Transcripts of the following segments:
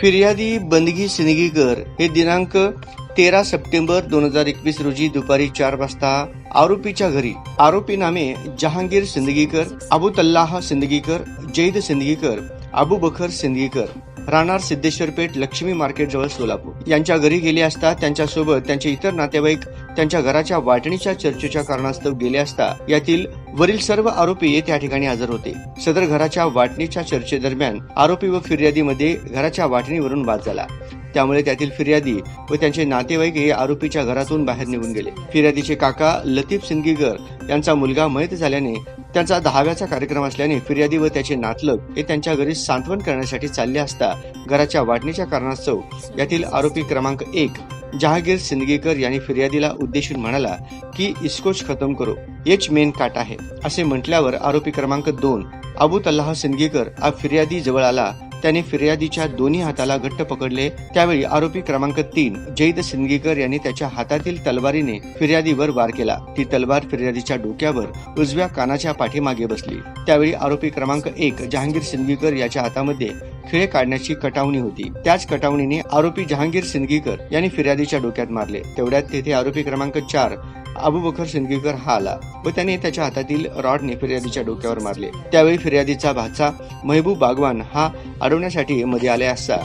फिर्यादी बंदगी सिंदगीकर हे दिनांक तेरा सप्टेंबर दोन हजार एकवीस रोजी दुपारी चार वाजता आरोपीच्या घरी. आरोपी नामे जहांगीर सिंदगीकर अबू तल्लाह सिंदगीकर जैद सिंदगीकर अबू बखर सिंदगीकर राहणार सिद्धेश्वरपेठ लक्ष्मी मार्केट जवळ सोलापूर. यांच्या घरी गेले असता त्यांच्यासोबत त्यांचे इतर नातेवाईक त्यांच्या घराच्या वाटणीच्या चर्चेच्या कारणास्तव गेले असता यातील वरील सर्व आरोपी त्या ठिकाणी हजर होते. सदर घराच्या वाटणीच्या चर्चेदरम्यान आरोपी व फिर्यादीमध्ये घराच्या वाटणीवरून वाद झाला. त्यामुळे त्यातील फिर्यादी व त्यांचे नातेवाईक हे आरोपीच्या घरातून बाहेर निघून गेले. फिर्यादीचे काका लतीफ सिंदगीकर यांचा मुलगा मयत झाल्याने त्यांचा दहाव्याचा कार्यक्रम असल्याने फिर्यादी व त्याचे नातलग हे त्यांच्या घरी सांत्वन करण्यासाठी चालले असता घराच्या वाटणीच्या कारणास्तव यातील आरोपी क्रमांक एक जहागीर सिंदगीकर यांनी फिर्यादीला उद्देशून म्हणाला की इस्कोच खतम करो येच मेन काट आहे. असे म्हटल्यावर आरोपी क्रमांक दोन अबू तल्लाह सिंदगीकर हा फिर्यादी जवळ आला त्याने फिर्यादीच्या दोन्ही हाताला घट्ट पकडले. त्यावेळी आरोपी क्रमांक तीन जैद सिंदगीकर यांनी त्याच्या हातातील तलवारीने फिर्यादीवर वार केला. ती तलवार फिर्यादीच्या डोक्यावर उजव्या कानाच्या पाठीमागे बसली. त्यावेळी आरोपी क्रमांक एक जहांगीर सिंदगीकर याच्या हातामध्ये खिळे काढण्याची कटावणी होती. त्याच कटावणीने आरोपी जहांगीर सिंदगीकर यांनी फिर्यादीच्या डोक्यात मारले. तेवढ्यात तेथे आरोपी क्रमांक चार अबू बकर सिंदगीकर हा आला व त्याने त्याच्या हातातील रॉडने फिर्यादीच्या डोक्यावर मारले. त्यावेळी फिर्यादीचा भाचा महबूब बागवान हा अडवण्यासाठी मध्ये आले असता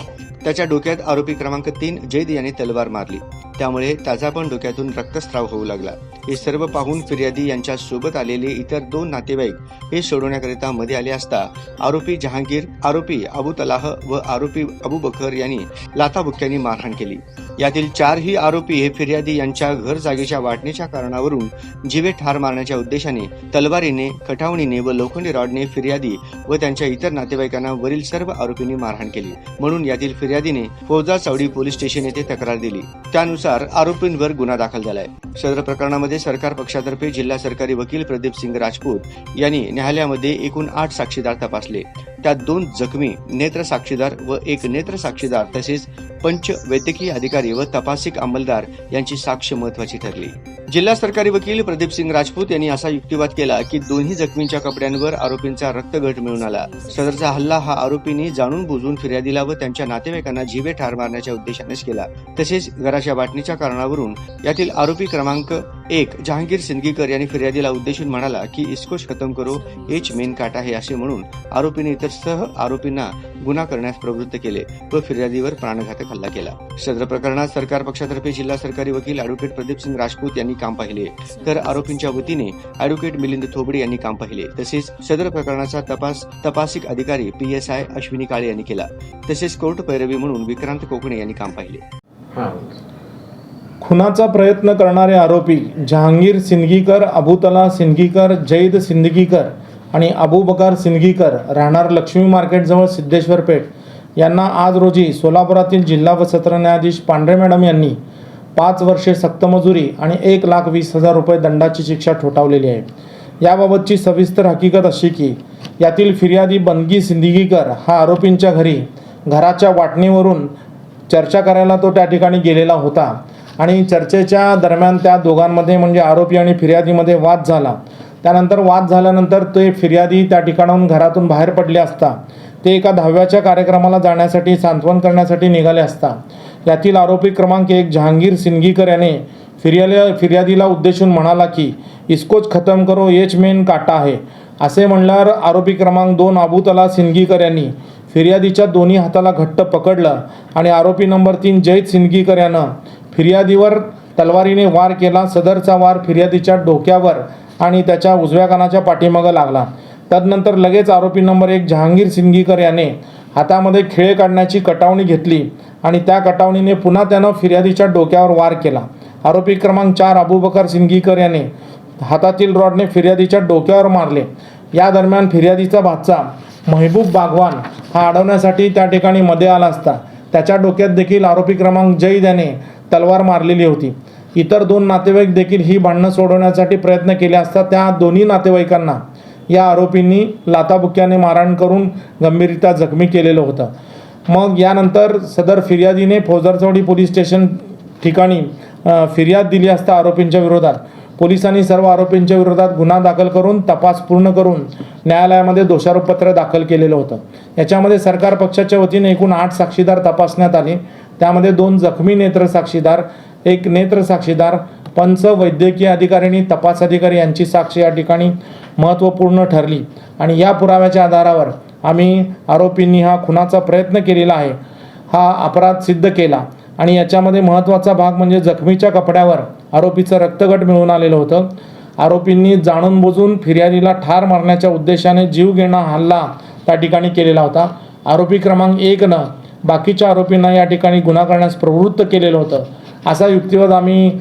त्याच्या डोक्यात आरोपी क्रमांक तीन जैद यांनी तलवार मारली. त्यामुळे त्याचा पण डोक्यातून रक्तस्राव होऊ लागला. हे सर्व पाहून फिर्यादी यांच्या सोबत आलेले इतर दोन नातेवाईक हे सोडवण्याकरिता मध्ये आले असता आरोपी जहांगीर आरोपी अबू तलाह व आरोपी अबू बकर यांनी लाथाबुक्क्यांनी मारहाण केली. यातील चारही आरोपी हे फिर्यादी यांच्या घर जागेच्या वाटणीच्या कारणावरून जीवे ठार मारण्याच्या उद्देशाने तलवारीने खटावणीने व लोखंडी रॉडने फिर्यादी व त्यांच्या इतर नातेवाईकांना वरील सर्व आरोपींनी मारहाण केली. म्हणून यातील फिर्यादीने फौजा चावडी पोलीस स्टेशन येथे तक्रार दिली. त्यानुसार आरोपींवर गुन्हा दाखल झालाय. सदर प्रकरणामध्ये सरकार पक्षातर्फे जिल्हा सरकारी वकील प्रदीप सिंग राजपूत यांनी न्यायालयामध्ये एकूण आठ साक्षीदार तपासले. त्यात दोन जखमी नेत्र साक्षीदार व एक नेत्र साक्षीदार तसेच पंच वैद्यकीय अधिकारी व तपासिक अंमलदार यांची साक्ष महत्वाची ठरली. जिल्हा सरकारी वकील प्रदीप सिंग राजपूत यांनी असा युक्तिवाद केला की दोन्ही जखमींच्या कपड्यांवर आरोपींचा रक्तगट मिळून आला. सदरचा हल्ला हा आरोपींनी जाणून बुजून फिर्यादीला व त्यांच्या नातेवाईकांना जीवे ठार मारण्याच्या उद्देशानेच केला. तसेच घराच्या वाटणीच्या कारणावरून यातील आरोपी क्रमांक एक जहांगीर सिंदगीकर यांनी फिर्यादीला उद्देशून म्हणाला की इस्कोश खतम करो हेच मेन काट आहे असे म्हणून आरोपीने इतर सह आरोपींना गुन्हा करण्यास प्रवृत्त केले व फिर्यादीवर प्राणघातक हल्ला केला. सदर प्रकरणात सरकार पक्षातर्फे जिल्हा सरकारी वकील अॅडव्होकेट प्रदीप सिंग राजपूत यांनी काम पाहिले. तर आरोपींच्या वतीने अॅडव्होकेट मिलिंद थोबडे यांनी काम पाहिले. तसेच सदर प्रकरणाचा तपास तपासिक अधिकारी P S I Ashwini Kale यांनी केला. तसेच कोर्ट पैरवी म्हणून विक्रांत कोकणे यांनी काम पाहिले. खुनाचा प्रयत्न करणारे आरोपी जहांगीर सिंदगीकर अबुतला सिंदगीकर जैद सिंदगीकर आणि अबू बकार सिंदगीकर राहणार लक्ष्मी मार्केटजवळ सिद्धेश्वर पेठ. यांना आज रोजी सोलापुरातील जिल्हा व सत्र न्यायाधीश पांढरे मॅडम यांनी पाच वर्षे सक्तमजुरी आणि एक लाख वीस हजार रुपये दंडाची शिक्षा ठोठावलेली आहे. याबाबतची सविस्तर हकीकत अशी की यातील फिर्यादी बनगी सिंदगीकर हा आरोपींच्या घरी घराच्या वाटणीवरून चर्चा करायला तो त्या ठिकाणी गेलेला होता आणि चर्चेच्या दरम्यान त्या दोघांमध्ये म्हणजे आरोपी आणि फिर्यादीमध्ये वाद झाला. त्यानंतर वाद झाल्यानंतर ते फिर्यादी त्या ठिकाणाहून घरातून बाहेर पडले असता ते एका दहाव्याच्या कार्यक्रमाला जाण्यासाठी सांत्वन करण्यासाठी निघाले असता. यातील आरोपी क्रमांक एक जहांगीर सिंदगीकर याने फिर्याला फिर्यादीला उद्देशून म्हणाला की इस्कोच खतम करो येच मेन काटा आहे. असे म्हणल्यावर आरोपी क्रमांक दोन अबुतला सिंदगीकर यांनी फिर्यादीच्या दोन्ही हाताला घट्ट पकडलं आणि आरोपी नंबर तीन जैद सिंदगीकर यानं फिर्यादीवर तलवारीने वार केला सदरचा वार फिर्यादीच्या डोक्यावर आणि त्याच्या उजव्या कानाच्या पाठीमागं लागला. तदनंतर लगेच आरोपी नंबर एक जहांगीर सिंदगीकर याने हातामध्ये खिळे काढण्याची कटावणी घेतली आणि त्या कटावणीने पुन्हा त्यानं फिर्यादीच्या डोक्यावर वार केला. आरोपी क्रमांक चार अबूबकर सिंदगीकर याने हातातील रॉडने फिर्यादीच्या डोक्यावर मारले. या दरम्यान फिर्यादीचा भाचा महबूब बागवान हा अडवण्यासाठी त्या ठिकाणी मध्ये आला असता. त्याच्या डोक्यात देखील आरोपी क्रमांक जैद याने तलवार मारलेली होती. इतर दोन नातेवाईक देखील ही भांडणं सोडवण्यासाठी प्रयत्न केले असता त्या दोन्ही नातेवाईकांना या आरोपींनी लाताबुक्याने मारहाण करून गंभीररित्या जखमी केलेलं होतं. मग यानंतर सदर फिर्यादीने फौजदारचौडी पोलीस स्टेशन ठिकाणी फिर्याद दिली असता आरोपींच्या विरोधात. पोलिसांनी सर्व आरोपींच्या विरोधात गुन्हा दाखल करून तपास पूर्ण करून न्यायालयामध्ये दोषारोपपत्र दाखल केलेलं होतं. याच्यामध्ये सरकार पक्षाच्या वतीने एकूण आठ साक्षीदार तपासण्यात आले. त्यामध्ये दोन जखमी नेत्र साक्षीदार एक नेत्र साक्षीदार पंच वैद्यकीय अधिकारी आणि तपास अधिकारी यांची साक्ष या ठिकाणी महत्त्वपूर्ण ठरली. आणि या पुराव्याच्या आधारावर आम्ही आरोपींनी हा खुनाचा प्रयत्न केलेला आहे. हा अपराध सिद्ध केला. आणि याच्यामध्ये महत्त्वाचा भाग म्हणजे जखमीच्या कपड्यावर आरोपीचं रक्तगट मिळून आलेलं होतं. आरोपींनी जाणून बुजून फिर्यादीला ठार मारण्याच्या उद्देशाने जीव घेणा हल्ला त्या ठिकाणी केलेला होता. आरोपी क्रमांक एकनं बाकीच्या आरोपींना या ठिकाणी गुन्हा करण्यास प्रवृत्त केलेलं होतं. असा युक्तिवाद आम्ही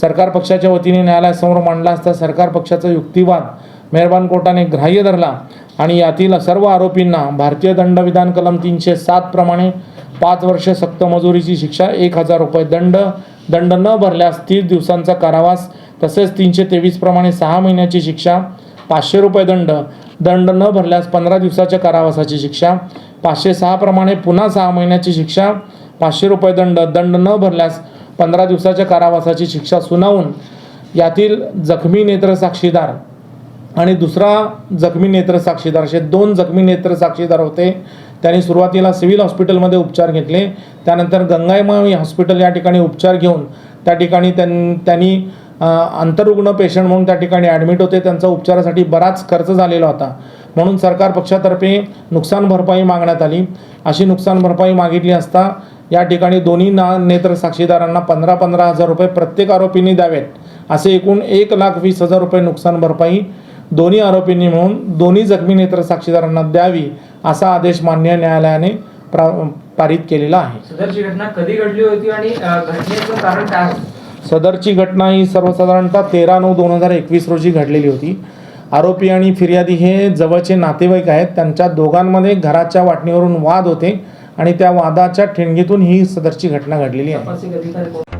सरकार पक्षाच्या वतीने न्यायालयासमोर मांडला असता सरकार पक्षाचा युक्तिवाद मेहरबान कोर्टाने ग्राह्य धरला आणि यातील सर्व आरोपींना भारतीय दंडविधान कलम तीनशे सात प्रमाणे पाच वर्ष सक्त मजुरीची शिक्षा एक हजार रुपये दंड दंड न भरल्यास तीस दिवसांचा कारावास तसेच तीनशे तेवीस प्रमाणे सहा महिन्याची शिक्षा पाचशे रुपये दंड दंड न भरल्यास पंधरा दिवसाच्या कारावासाची शिक्षा पाचशे सहा प्रमाणे पुन्हा सहा महिन्याची शिक्षा पाचशे रुपये दंड दंड न भरल्यास पंधरा दिवसाच्या कारावासाची शिक्षा सुनावून यातील जखमी नेत्र साक्षीदार आणि दुसरा जखमी नेत्र साक्षीदार असे दोन जखमी नेत्र साक्षीदार होते. त्यांनी सुरुवातीला सिव्हिल हॉस्पिटलमध्ये उपचार घेतले. त्यानंतर गंगाईमाई हॉस्पिटल या ठिकाणी उपचार घेऊन त्या ठिकाणी त्यां त्यांनी आंतररुग्ण पेशंट म्हणून त्या ठिकाणी ॲडमिट होते. त्यांचा उपचारासाठी बराच खर्च झालेला होता. म्हणून सरकार पक्षातर्फे नुकसान भरपाई मागण्यात आली. अशी नुकसान भरपाई मागितली असता या ठिकाणी दोन्ही ना नेत्र साक्षीदारांना पंधरा पंधरा हजार रुपये प्रत्येक आरोपींनी द्यावेत. असे एकूण एक लाख वीस हजार रुपये नुकसान भरपाई दोन्ही आरोपींनी मिळून दोन्ही जखमी नेत्र साक्षीदारांना द्यावी असा आदेश मान्य न्यायालयाने प्रा पारित केलेला आहे. सदरची घटना कधी घडली होती आणि घटनेचं कारण काय सदरची घटना ही सर्वसाधारणतः तेरा नऊ दोन हजार एकवीस रोजी घडलेली होती. आरोपी आणि फिर्यादी हे जवळचे नातेवाईक आहेत. त्यांच्या दोघांमध्ये घराच्या वाटणीवरून वाद होते आणि त्या वादाच्या ठिणगीतून ही सदरची घटना घडलेली आहे?